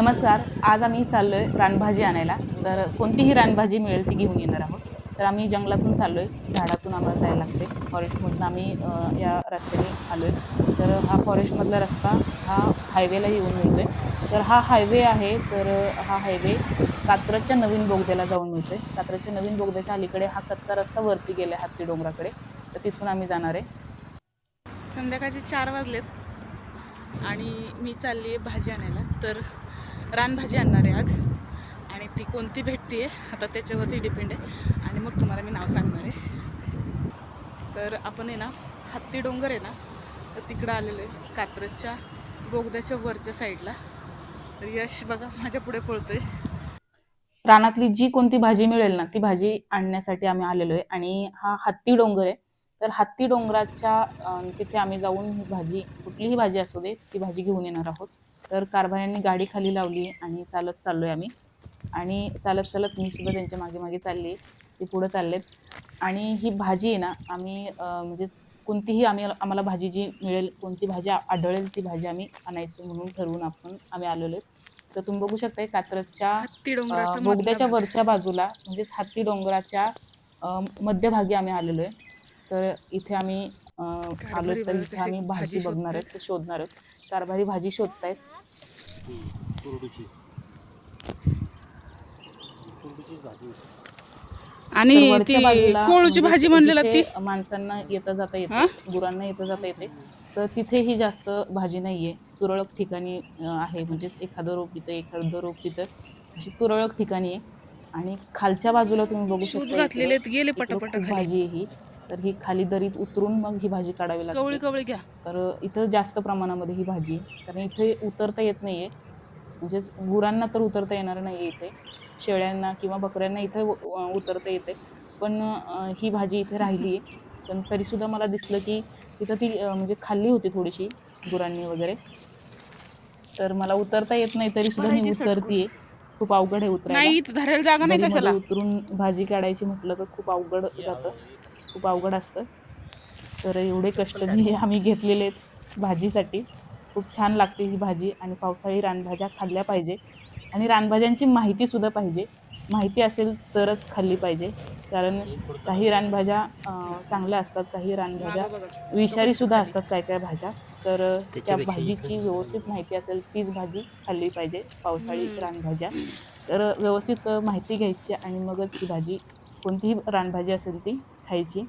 नमस्कार आज आम्ही चाललो आहे रानभाजी आणायला. तर कोणतीही रानभाजी मिळेल ती घेऊन येणार आहोत. तर आम्ही जंगलातून चाललो आहे झाडातून आम्हाला जायला लागते फॉरेस्टमधून आम्ही या रस्त्याने आलो आहे तर हा फॉरेस्टमधला रस्ता हा हायवेला येऊन मिळतो आहे तर हा हायवे आहे तर हा हायवे कात्रजच्या नवीन बोगद्याला जाऊन मिळतो आहे कात्रजच्या नवीन बोगद्याच्या अलीकडे हा कच्चा रस्ता वरती गेला आहे हत्ती डोंगराकडे. तर तिथून आम्ही जाणार आहे. संध्याकाळचे चार वाजलेत आणि मी चालली आहे भाजी आणायला. तर रानभाजी आणणार आहे आज. आणि ती कोणती भेटते आता त्याच्यावरती डिपेंड आहे. आणि मग तुम्हाला मी नाव सांगणार आहे. तर आपण आहे ना हत्ती डोंगर आहे ना तर तिकडं आलेलो आहे कात्रजच्या बोगद्याच्या वरच्या साईडला. तर यश बघा माझ्या पुढे पळतोय. रानातली जी कोणती भाजी मिळेल ना ती भाजी आणण्यासाठी आम्ही आलेलो आहे. आणि हा हत्ती डोंगर आहे. तर हत्ती डोंगराच्या तिथे आम्ही जाऊन भाजी कुठलीही भाजी असू दे ती भाजी घेऊन येणार आहोत. तर कारभाऱ्यांनी गाडी खाली लावली आणि चालत चाललो आहे आम्ही. आणि चालत चालत मी सुद्धा त्यांच्या मागे मागे चालली. ते पुढं चाललेत. आणि ही भाजी आहे ना आम्ही म्हणजेच कोणतीही आम्ही आम्हाला भाजी जी मिळेल कोणती भाजी आढळेल ती भाजी आम्ही आणायचं म्हणून ठरवून आपण आम्ही आलेलो आहे तर तुम्ही बघू शकताय कात्रजच्या बोगद्याच्या. वरच्या बाजूला म्हणजेच हत्ती डोंगराच्या मध्यभागी आम्ही आलेलो आहे तर इथे आम्ही आलो तर इथे आम्ही भाजी बघणार आहेत ते शोधणार आहेत. कारभारी भाजी शोधतायत. तर आणि वरच्या ती बाजूला कोळूची म्हणजे भाजी म्हणलेला ती? जिथे माणसांना येता जाता हा? येते गुरांना येता जाता येते. तर तिथेही जास्त भाजी नाहीये. तुरळक ठिकाणी अ, आहे. म्हणजेच एखादं रोप इथं एखादं रोप तिथं. अशी तुरळक ठिकाणी आहे. आणि खालच्या बाजूला तुम्ही बघू शूज शकता घातलेले गेले इकडं पटापट खूप खाली. भाजी आहे ही. तर ही खाली दरीत उतरून मग ही भाजी काढावी कवळी लागते. कवळी घ्या. तर इथं जास्त प्रमाणामध्ये ही भाजी आहे कारण इथे उतरता येत नाहीये. म्हणजेच गुरांना तर उतरता येणार नाही इथे. शेळ्यांना किंवा बकऱ्यांना इथे अं, उतरता येते. पण अं, ही भाजी इथे राहिली आहे पण तरीसुद्धा मला दिसलं की तिथं ती अं, म्हणजे खाल्ली होती थोडीशी गुरांनी वगैरे. तर मला उतरता येत नाही तरीसुद्धा मी भरायची. उतरतीये. खूप अवघड आहे उतरायला. नाही इथं धरायला जागा नाही दरीमध्ये कशाला उतरून भाजी काढायची म्हटलं तर खूप अवघड जातं. खूप अवघड असतं. तर एवढे कष्ट मी आम्ही घेतलेले आहेत भाजीसाठी. खूप छान लागते ही भाजी आणि पावसाळी रानभाज्या खाल्ल्या पाहिजे. आणि रानभाज्यांची माहितीसुद्धा पाहिजे. माहिती असेल तरच खाल्ली पाहिजे. कारण काही रानभाज्या चांगल्या असतात काही रानभाज्या. विषारीसुद्धा असतात काय काय भाज्या. तर त्या भाजीची व्यवस्थित माहिती असेल तीच भाजी खाल्ली पाहिजे पावसाळी. रानभाज्या. तर व्यवस्थित माहिती घ्यायची आणि मगच ही भाजी कोणतीही रानभाजी असेल ती खायची.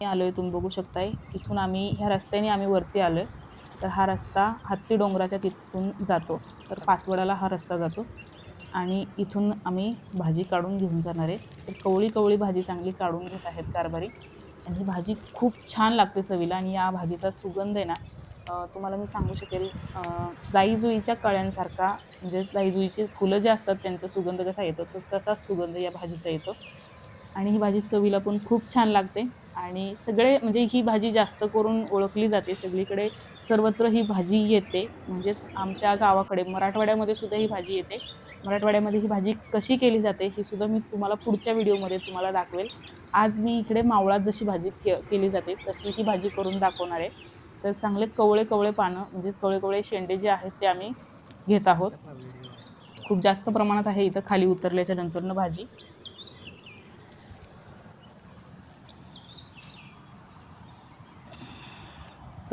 मी आलो आहे तुम्ही बघू शकताय. इथून आम्ही ह्या रस्त्याने आम्ही वरती आलो आहे तर हा रस्ता हत्ती डोंगराच्या तिथून जातो. तर पाचवड्याला हा रस्ता जातो. आणि इथून आम्ही भाजी काढून घेऊन जाणार आहे. तर कवळी कवळी भाजी चांगली काढून घेत आहेत कारभारी. आणि ही भाजी खूप छान लागते चवीला आणि या भाजीचा सुगंध आहे ना तुम्हाला मी सांगू शकेल जाईजुईच्या कळ्यांसारखा म्हणजे जाईजुईची फुलं जे असतात त्यांचा सुगंध कसा येतो? तर तसाच सुगंध या भाजीचा येतो. आणि ही भाजी चवीला पण खूप छान लागते. आणि सगळे म्हणजे ही भाजी जास्त करून ओळखली जाते. सगळीकडे सर्वत्र ही भाजी येते. म्हणजेच आमच्या गावाकडे मराठवाड्यामध्ये सुद्धा ही भाजी येते. मराठवाड्यामध्ये ही भाजी कशी केली जाते ही सुद्धा मी तुम्हाला पुढच्या व्हिडिओमध्ये तुम्हाला दाखवेल. आज मी इकडे मावळात जशी भाजी के केली जाते तशी ही भाजी करून दाखवणार आहे. तर चांगले कवळे कवळे पानं म्हणजेच कवळे कवळे शेंडे जे आहेत ते आम्ही घेत आहोत. खूप जास्त प्रमाणात आहे इथं खाली उतरल्याच्या नंतरनं भाजी.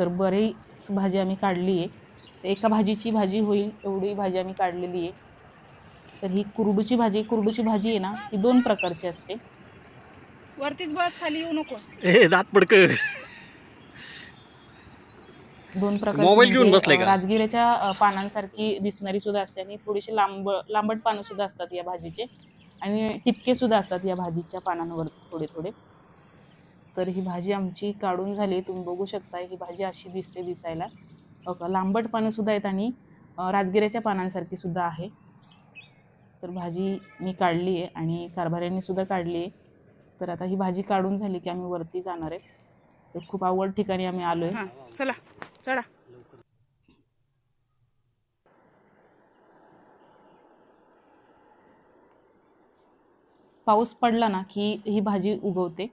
तर बरीच भाजी आम्ही काढली आहे. एका भाजीची भाजी होईल एवढी भाजी आम्ही काढलेली आहे. तर ही कुरडूची भाजी कुरडूची भाजी आहे ना ही दोन प्रकारची असते. वरतीच बस खाली येऊ नकोस. ए दात पडक. दोन प्रकारची मोबाईल घेऊन म्हणजे, बसलाय का? राजगिऱ्याच्या पानांसारखी दिसणारी सुद्धा असते आणि थोडीशी लांब लांबट पानं सुद्धा असतात या भाजीचे. आणि टिपके सुद्धा असतात या भाजीच्या पानांवर थोडे थोडे. तर ही भाजी आमची काढून झाली. तुम्ही बघू शकता ही भाजी अशी दिसते दिसायला. लांबट पानं सुद्धा आहेत आणि राजगिऱ्याच्या पानांसारखी सुद्धा आहे. तर भाजी मी काढली आहे आणि कारभाऱ्यांनी सुद्धा काढली आहे. तर आता ही भाजी काढून झाली की आम्ही वरती जाणार आहे. तर खूप आवड ठिकाणी आम्ही आलो आहे. चला चढा. पाऊस पडला ना की ही भाजी उगवते.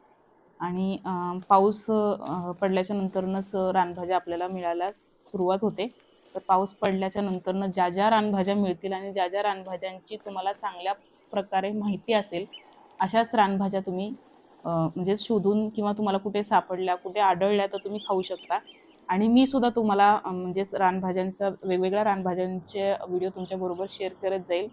आणि पाऊस पडल्याच्या नंतरनंच रानभाज्या आपल्याला मिळायला सुरुवात होते. तर पाऊस पडल्याच्या नंतरनं ज्या ज्या रानभाज्या मिळतील आणि ज्या ज्या रानभाज्यांची तुम्हाला चांगल्या प्रकारे माहिती असेल अशाच रानभाज्या तुम्ही म्हणजे शोधून किंवा तुम्हाला कुठे सापडल्या कुठे आढळल्या तर तुम्ही खाऊ शकता. आणि मी सुद्धा तुम्हाला म्हणजेच रानभाज्यांचा वेगवेगळ्या रानभाज्यांचे व्हिडिओ तुमच्याबरोबर शेअर करत जाईल.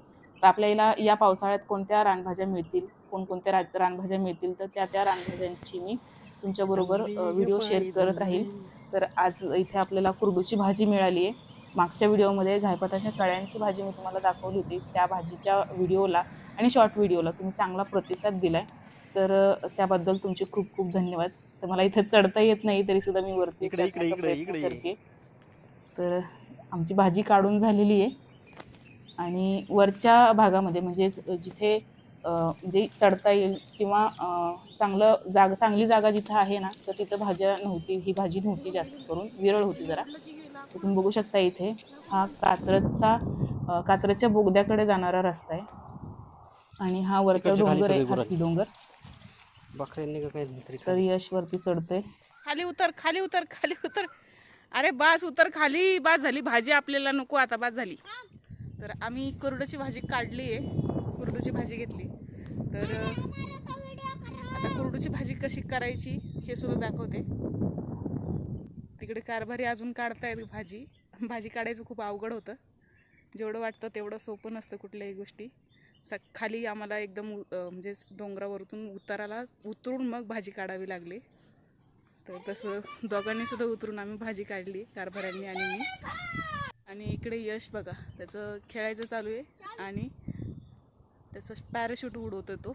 तर आपल्याला या पावसाळ्यात कोणत्या रानभाज्या मिळतील? कोणकोणत्या रा रानभाज्या मिळतील? तर त्या त्या रानभाज्यांची मी तुमच्याबरोबर व्हिडिओ शेअर करत राहील. तर आज इथे आपल्याला कुरडूची भाजी मिळाली आहे. मागच्या व्हिडिओमध्ये घायपताच्या कळ्यांची भाजी मी तुम्हाला दाखवली होती. त्या भाजीच्या व्हिडिओला आणि शॉर्ट व्हिडिओला तुम्ही चांगला प्रतिसाद दिला आहे तर त्याबद्दल तुमचे खूप खूप धन्यवाद. तर मला इथे चढता येत नाही तरी सुद्धा मी वरती. करते. तर आमची भाजी काढून झालेली आहे. आणि वरच्या भागामध्ये म्हणजेच जिथे म्हणजे चढता येईल किंवा चांगलं जागा चांगली जागा जिथं आहे ना तर तिथं भाज्या नव्हती ही भाजी नव्हती जास्त करून विरळ होती जरा. तर तुम्ही बघू शकता इथे हा कात्रजचा कात्रजच्या बोगद्याकडे जाणारा रस्ता आहे. आणि हा वरचा डोंगर आहे डोंगर. बकऱ्यांनी का काय तरी तर यश वरती चढतोय. खाली उतर खाली उतर खाली उतर. अरे बास उतर खाली. बास झाली. भाजी आपल्याला नको आता बास झाली. तर आम्ही कुरडूची भाजी काढली आहे. कुरडूची भाजी घेतली. तर आता कुरडूची भाजी कशी करायची हे सुद्धा दाखवते. तिकडे कारभारी अजून काढतायत भाजी. भाजी काढायचं खूप अवघड होतं. जेवढं वाटतं तेवढं सोपं नसतं कुठल्याही गोष्टी. स खाली आम्हाला एकदम उ- म्हणजे डोंगरावरतून उताराला उतरून मग भाजी काढावी लागली. तर तसं दोघांनीसुद्धा उतरून आम्ही भाजी काढली कारभाऱ्यांनी आणि मी. आणि इकडे यश बघा त्याचं खेळायचं चालू आहे आणि त्याचं पॅराशूट उडवतो तो.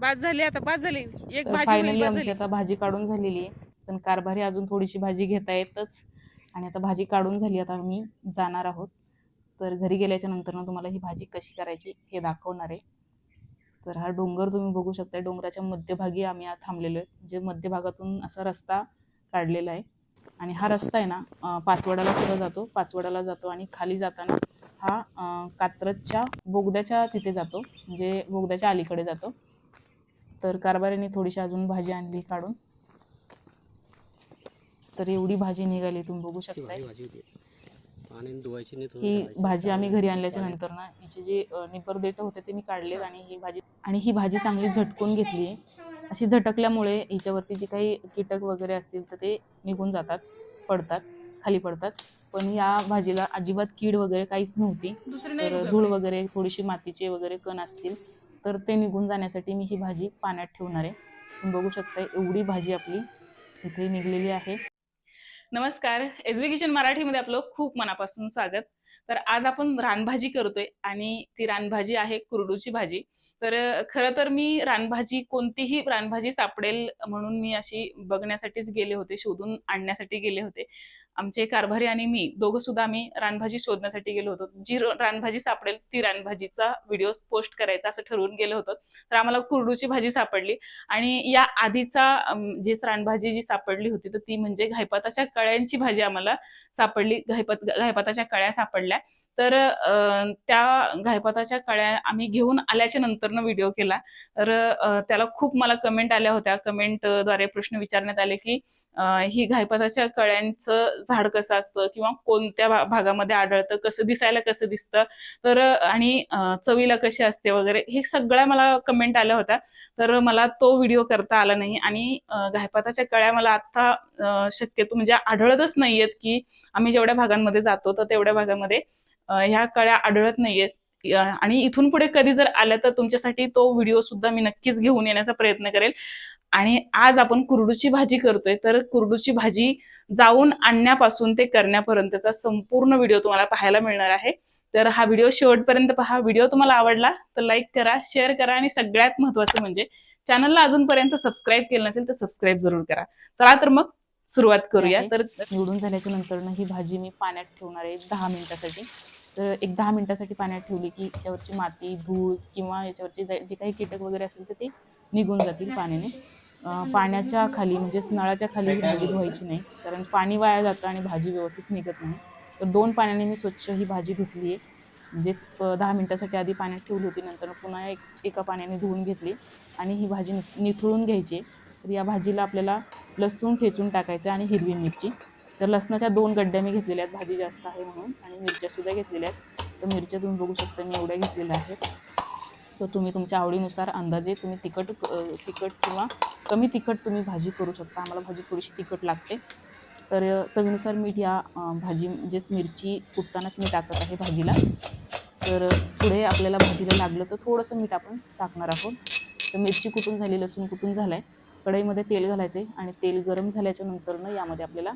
बाद झाली आता बाद झाली. एक फायनली आमची. आता भाजी काढून झालेली आहे. पण कारभारी अजून थोडीशी भाजी घेता येतच. आणि आता भाजी काढून झाली आता आम्ही जाणार आहोत. तर घरी गेल्याच्यानंतर तुम्हाला ही भाजी कशी करायची हे दाखवणार आहे. तर हा डोंगर तुम्ही बघू शकता डोंगराच्या मध्यभागी आम्ही थांबलेलो आहे. म्हणजे मध्यभागातून असा रस्ता काढलेला आहे. आणि हा रस्ता आहे ना अं, पाचवड्याला सुद्धा जातो. पाचवड्याला जातो आणि खाली जाताना हा कात्रजच्या बोगद्याच्या तिथे जातो. म्हणजे बोगद्याच्या अलीकडे जातो. तर कारभारीने थोडीशी अजून भाजी आणली काढून. तर एवढी भाजी निघाली तुम्ही बघू शकताय. ही भाजी आम्ही घरी आणल्याच्या नंतर ना हिचे जे निबर देठ होते ते मी काढलेत आणि ही भाजी आणि ही भाजी चांगली झटकून घेतली. आहे अशी झटकल्यामुळे हिच्यावरती जे काही कीटक वगैरे असतील तर ते निघून जातात पडतात खाली पडतात. पण या भाजीला अजिबात कीड वगैरे काहीच नव्हती. तर. धूळ वगैरे थोडीशी मातीचे वगैरे कण असतील तर ते निघून जाण्यासाठी मी ही भाजी पाण्यात ठेवणार आहे. तुम्ही बघू शकता एवढी भाजी आपली इथे निघलेली आहे. नमस्कार. एस बी किचन मराठीमध्ये आपलं खूप मनापासून स्वागत. तर आज आपण रानभाजी करतोय आणि ती रानभाजी आहे कुरडूची भाजी. तर खरं तर मी रानभाजी कोणतीही रानभाजी सापडेल म्हणून मी अशी बघण्यासाठीच गेले होते शोधून आणण्यासाठी गेले होते. आमचे कारभारी आणि मी दोघं सुद्धा आम्ही रानभाजी शोधण्यासाठी गेलो होतो. जी रानभाजी सापडेल ती रानभाजीचा व्हिडिओ पोस्ट करायचा असं ठरवून गेलो होतो. तर आम्हाला कुरडूची भाजी सापडली आणि या आधीचा जी रानभाजी जी सापडली होती तर ती म्हणजे घायपाताच्या कळ्यांची भाजी आम्हाला सापडली. घायपत घायपाताच्या कळ्या सापडल्या. तर त्या घायपाताच्या कळ्या आम्ही घेऊन आल्याच्या नंतरनं व्हिडिओ केला. तर त्याला खूप मला कमेंट आल्या होत्या. कमेंटद्वारे प्रश्न विचारण्यात आले की ही घायपाताच्या कळ्यांचं झाड कसं असतं किंवा कोणत्या भागामध्ये आढळतं कसं दिसायला कसं दिसतं. तर आणि चवीला कशी असते वगैरे हे सगळ्या मला कमेंट आल्या होत्या. तर मला तो व्हिडिओ करता आला नाही आणि गायपाताच्या घायपाताच्या कळ्या मला आता शक्यतो म्हणजे आढळतच नाहीयेत की आम्ही जेवढ्या भागांमध्ये जातो तर तेवढ्या भागामध्ये ह्या कळ्या आढळत नाहीयेत. आणि इथून पुढे कधी जर आल्या तर तुमच्यासाठी तो व्हिडिओ सुद्धा मी नक्कीच घेऊन येण्याचा प्रयत्न करेल. आणि आज आपण कुरडूची भाजी करतोय तर कुरडूची भाजी जाऊन आणण्यापासून ते करण्यापर्यंतचा संपूर्ण व्हिडिओ तुम्हाला पाहायला मिळणार आहे. तर हा व्हिडिओ शेवटपर्यंत पहा. व्हिडिओ तुम्हाला आवडला तर लाईक करा शेअर करा आणि सगळ्यात महत्त्वाचं म्हणजे चॅनलला अजूनपर्यंत सबस्क्राईब केलं नसेल तर सबस्क्राईब जरूर करा. चला तर मग सुरुवात करूया. तर निवडून झाल्याच्या नंतरनं ही भाजी मी पाण्यात ठेवणार आहे दहा मिनिटासाठी. तर एक दहा मिनिटासाठी पाण्यात ठेवली की याच्यावरची माती धूळ किंवा याच्यावरचे जे काही कीटक वगैरे असतील तर ते निघून जातील पाण्याने. पाण्याच्या खाली म्हणजेच नळाच्या खाली ही भाजी धुवायची नाही. कारण पाणी वाया जातं आणि भाजी व्यवस्थित निघत नाही. तर दोन पाण्याने मी स्वच्छ ही भाजी धुतली आहे. म्हणजेच दहा मिनिटासाठी आधी पाण्यात ठेवली होती. नंतर पुन्हा एक एका पाण्याने धुवून घेतली आणि ही भाजी निथ- निथळून घ्यायची. आहे. तर या भाजीला आपल्याला लसूण ठेचून टाकायचं आणि हिरवी मिरची. तर लसणाच्या दोन गड्ड्या मी घेतलेल्या आहेत. भाजी जास्त आहे म्हणून आणि मिरच्यासुद्धा घेतलेल्या आहेत. तर मिरच्या तुम्ही बघू शकता मी एवढ्या घेतलेल्या आहेत. तर तुम्ही तुमच्या आवडीनुसार अंदाजे तुम्ही तिखट तिखट किंवा कमी तिखट तुम्ही भाजी करू शकता. आम्हाला भाजी थोडीशी तिखट लागते. तर चवीनुसार मीठ या भाजी म्हणजेच मिरची कुटतानाच मी टाकत आहे भाजीला. तर पुढे आपल्याला भाजीला लागलं तर थोडंसं मीठ आपण टाकणार आहोत. तर मिरची कुटून झाली लसूण कुटून झालं आहे कढईमध्ये तेल घालायचं आहे आणि तेल गरम झाल्याच्या नंतरनं यामध्ये आपल्याला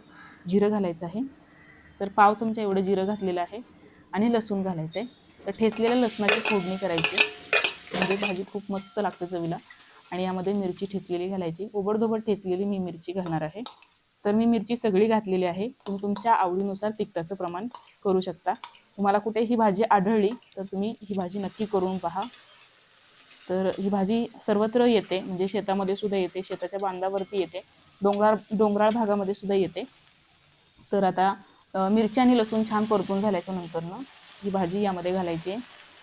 जिरं घालायचं आहे. तर पाव चमचा एवढं जिरं घातलेलं आहे आणि लसूण घालायचं आहे तर ठेचलेल्या लसणाची फोडणी करायची. म्हणजे भाजी खूप मस्त लागते चवीला. आणि यामध्ये मिरची ठेचलेली घालायची. ओबडधोबड ठेचलेली मी मिरची घालणार आहे. तर मी मिरची सगळी घातलेली आहे. तुम्ही तुमच्या आवडीनुसार तिखटाचं प्रमाण करू शकता. तुम्हाला कुठे ही भाजी आढळली तर तुम्ही ही भाजी नक्की करून पहा. तर ही भाजी सर्वत्र येते. म्हणजे शेतामध्ये सुद्धा येते. शेताच्या बांधावरती येते. डोंगराळ डोंगराळ भागामध्ये सुद्धा येते. तर आता मिरची आणि लसूण छान परतून झाल्याच्या नंतरनं ही भाजी यामध्ये घालायची आहे.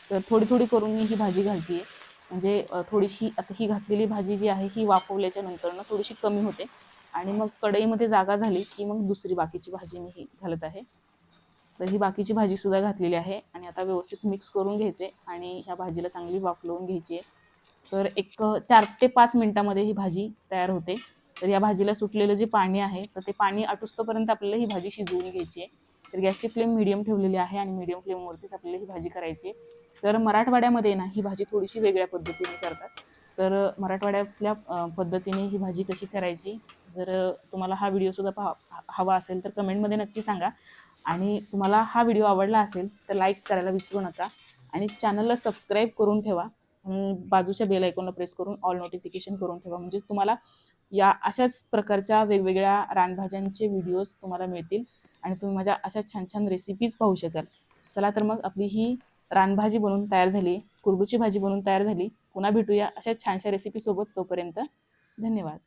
तर थोडी थोडी करून मी ही भाजी घालते आहे म्हणजे थोडीशी आता ही घातलेली भाजी जी आहे ही वाफवल्याच्या नंतरनं थोडीशी कमी होते. आणि मग कढईमध्ये जागा झाली की मग दुसरी बाकीची भाजी मी ही घालत आहे. तर ही बाकीची भाजीसुद्धा घातलेली आहे आणि आता व्यवस्थित मिक्स करून घ्यायचे आणि ह्या भाजीला चांगली वाफलवून घ्यायची आहे. तर एक चार ते पाच मिनटामध्ये ही भाजी तयार होते. तर या भाजीला सुटलेलं जे पाणी आहे तर ते पाणी आटुस्तोपर्यंत आपल्याला ही भाजी शिजवून घ्यायची आहे. तर गॅसची फ्लेम मिडियम ठेवलेली आहे आणि मिडियम फ्लेमवरतीच आपल्याला ही भाजी करायची आहे. तर मराठवाड्यामध्ये ना ही भाजी थोडीशी वेगळ्या पद्धतीने करतात. तर मराठवाड्यातल्या पद्धतीने ही भाजी कशी करायची? जर तुम्हाला हा व्हिडिओसुद्धा पाहा हवा असेल तर कमेंटमध्ये नक्की सांगा. आणि तुम्हाला हा व्हिडिओ आवडला असेल तर लाईक करायला विसरू नका. आणि चॅनलला सबस्क्राईब करून ठेवा. बाजूच्या बेल आयकॉनला प्रेस करून ऑल नोटिफिकेशन करून ठेवा. म्हणजे तुम्हाला या अशाच प्रकारच्या वेगवेगळ्या रानभाज्यांचे व्हिडिओज तुम्हाला मिळतील. आणि तुम्ही माझ्या अशा छान छान रेसिपीज पाहू शकाल. चला तर मग आपली ही रानभाजी बनवून तयार झाली कुरडूची भाजी बनवून तयार झाली. पुन्हा भेटूया अशा छानशा रेसिपीसोबत तोपर्यंत. धन्यवाद.